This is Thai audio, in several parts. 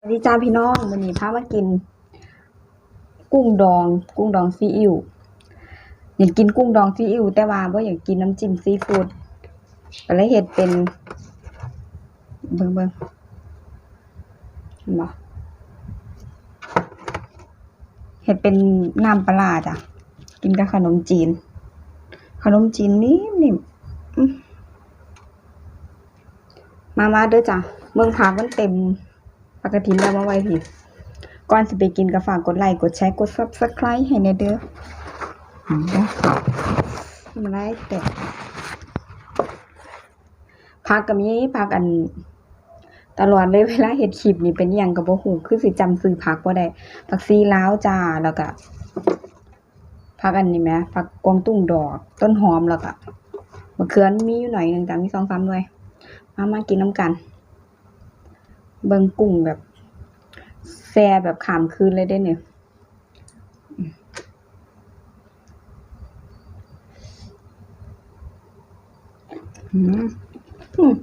สวัสดีจ้าพี่น้องวันนี้พามากิน กุ้งดอง กุ้งดองซีอิ๊วอยากกินกุ้งดองซีอิ๊วแต่ว่าบ่อยากกินน้ำจิ้มซีฟู้ดก็เลยเฮ็ดเป็น เบิ่งเบิ่งเห็นบ่เฮ็ดเป็นน้ำปลาจ้ะกินกับขนมจีน ขนมจีนนิ่มๆอื้อมามาเด้อจ้ะเมืองผักมันเต็ม ปกติแล้วมาไว้พี่ก่อนสิไปกินก็ฝากกดไลค์กดแชร์กด Subscribe ให้แน่เด้อมได้ค่ได้แต่พักกับมีพักอัน ตลอดเลยเวลาเฮ็ดคลิปนี่เป็นอหยังก็บ่ฮู้คือสิจำซื้อผักบ่ได้ผักซีลาวจ้าแล้วก็ผักอันนี้แหมผักกวงตุ้งดอก ต้นหอมแล้วก็มะเขือมีอยู่หน่อยหนึ่งจ้ะมี2-3หน่วย มามากินน้ำกัน เบิ่งกุ้งแบบ แซ่แบบขามคืนเลยได้เนี่ยอืมอืม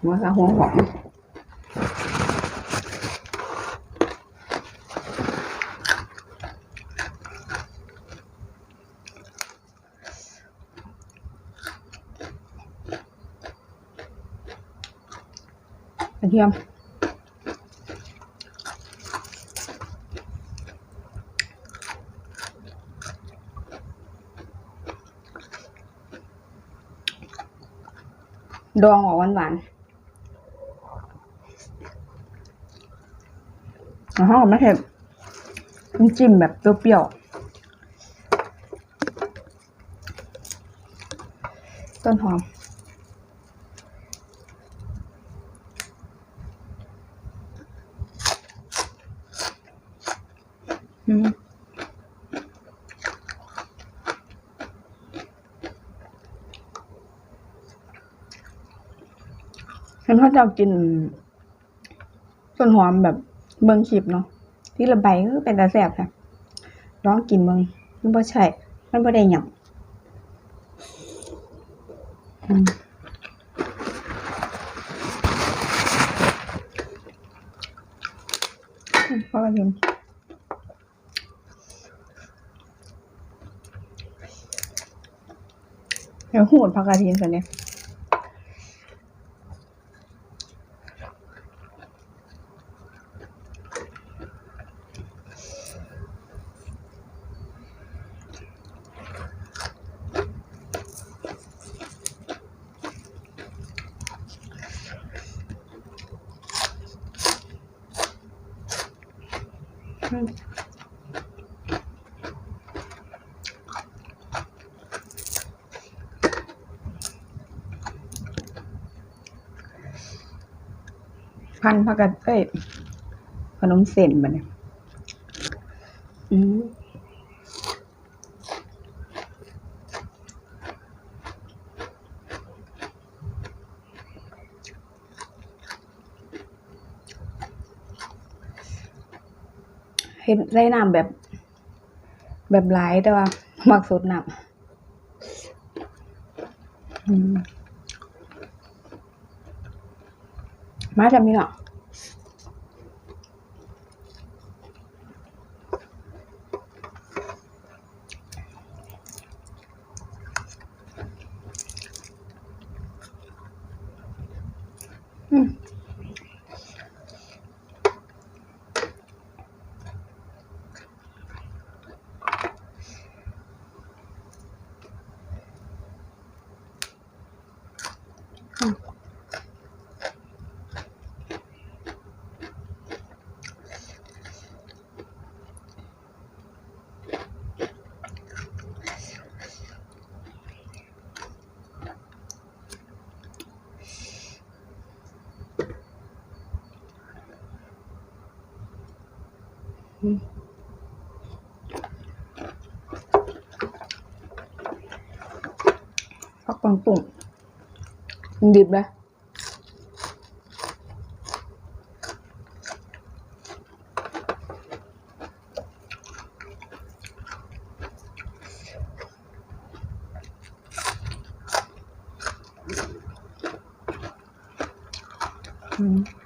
หัวกะหัวหอม ระเทียมดองออกหวานๆแล้วก็ไม่เผ็ดน้ำจิ้มแบบเปรี้ยวๆ ต้นหอม เห็นเขาจะกินต้นหอมแบบเมืองชิบเนาะที่ระบายก็เป็นตาแสบค่ะลองกินเมืองมันบ่ใช่มันบ่ได้หยังอืมพอกันยิมเดี๋ยวหูดผักกระเทียมสันเนี่ย พันผักกาดเอ้ยขนมเส้นบัดเนี่ยอืมเห็นใส่น้ำแบบ แบบหลายแต่ว่า มักสดน้ำอืม มาจะกมีหรอ พักปังตุ่งดิบเลย嗯。Mm.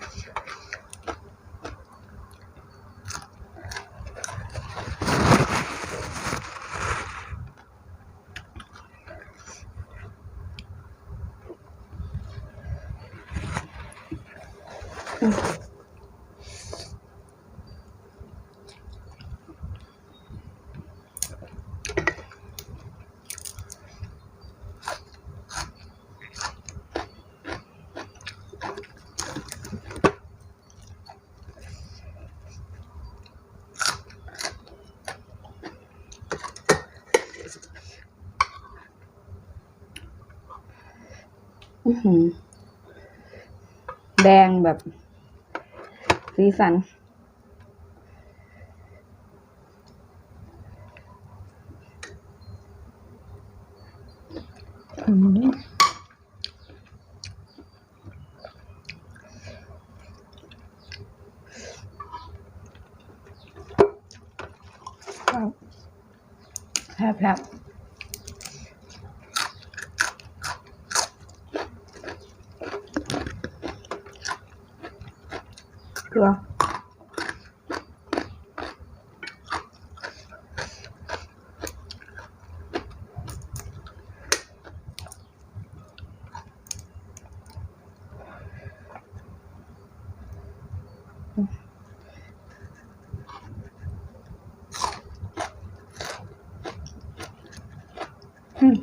แดงแบบ สีสัน อืมแผลบแผลบ เกลืออืม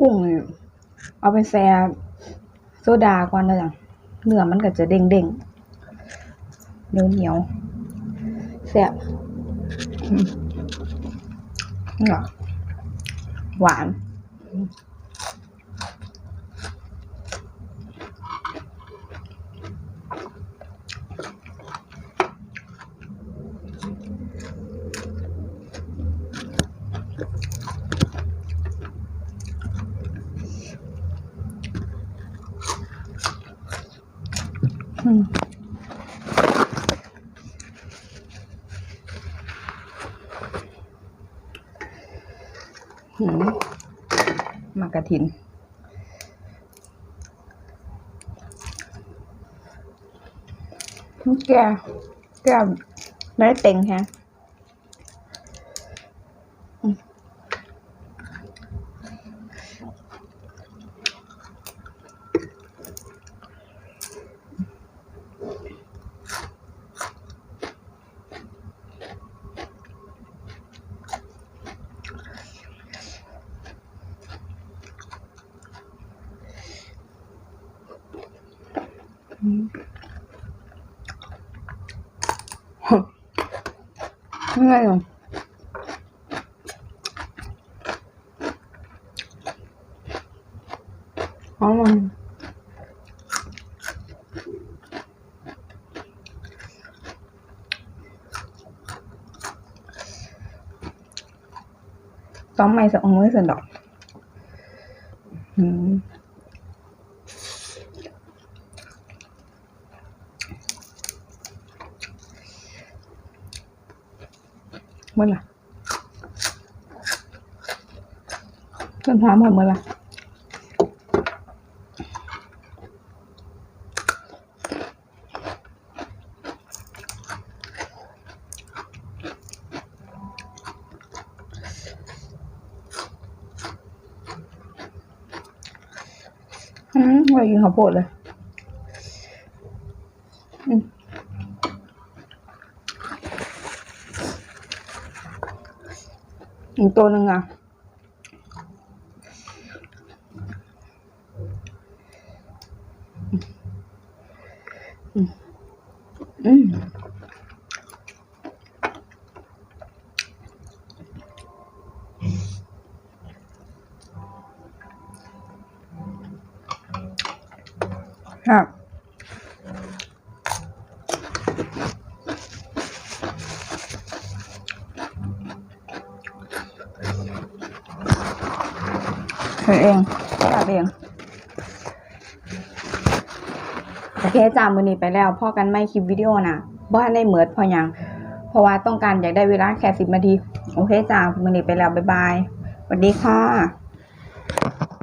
กุ้งเอาไปแซ่ โซดาก่อนนะจ๊ะเนื้อมันก็จะเด้งเด้งเหนียวเหนียวแซ่บอืมนี่เหรอหวาน หืมมากระถิน แกแกไม่ได้เต็งฮะ ไม่ได้หรออ๋อมันซ้อมไม่สักองไม่สนดอกอืม เมื่อไหร่เพื่อนพาหมดเมื่อไหร่อืมไม่กินข้าวโพดเลย อีกตัวหนึ่งอะอืมอืมครับ เธอเองจับเอง โอเคจ้ามือนี้ไปแล้วพ่อกันไม่คลิปวิดีโอนะบ้านได้เหมือดพอยังเพราะว่าต้องการอยากได้เวลาแค่สิบนาที โอเคจ้ามือนี้ไปแล้ว บ๊ายบายสวัสดีค่ะ